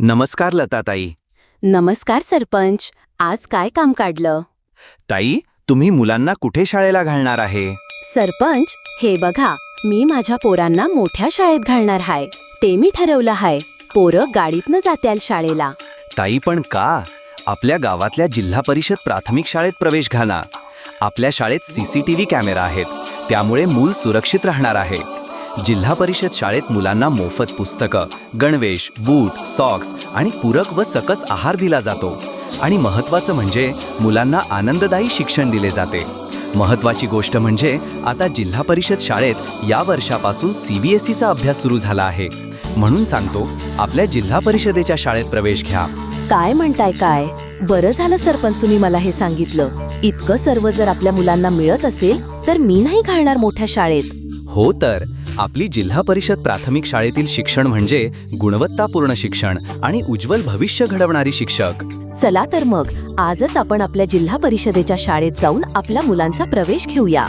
नमस्कार लताताई. नमस्कार सरपंच. आज काय काम काढलं? ताई तुम्ही मुलांना कुठे शाळेला घालणार आहे? सरपंच हे बघा मी माझ्या पोरांना मोठ्या शाळेत घालणार हाय. ते मी ठरवलं हाय. पोरं गाडीतनं जात्याल शाळेला. ताई पण का? आपल्या गावातल्या जिल्हा परिषद प्राथमिक शाळेत प्रवेश घाला. आपल्या शाळेत सीसीटीव्ही कॅमेरा आहेत. त्यामुळे मूल सुरक्षित राहणार आहे. जिल्हा परिषद शाळेत मुलांना मोफत पुस्तकं गणवेश बूट सॉक्स आणि पूरक व सकस आहार दिला जातो. आणि महत्त्वाचं म्हणजे मुलांना आनंददायी शिक्षण दिले जाते. महत्त्वाची गोष्ट म्हणजे आता जिल्हा परिषद शाळेत या वर्षापासून सीबीएसईचा अभ्यास सुरू झाला आहे. म्हणून सांगतो आपल्या जिल्हा परिषदेच्या शाळेत प्रवेश घ्या. काय म्हणताय काय? बरं झालं सरपंच तुम्ही मला हे सांगितलं. इतकं सर्व जर आपल्या मुलांना मिळत असेल तर मी नाही घालणार मोठ्या शाळेत. हो तर. आपली जिल्हा परिषद प्राथमिक शाळेतील शिक्षण म्हणजे गुणवत्तापूर्ण शिक्षण आणि उज्ज्वल भविष्य घडवणारी शिक्षक. चला तर मग आजच आपण आपल्या जिल्हा परिषदेच्या शाळेत जाऊन आपल्या मुलांचा प्रवेश घेऊया.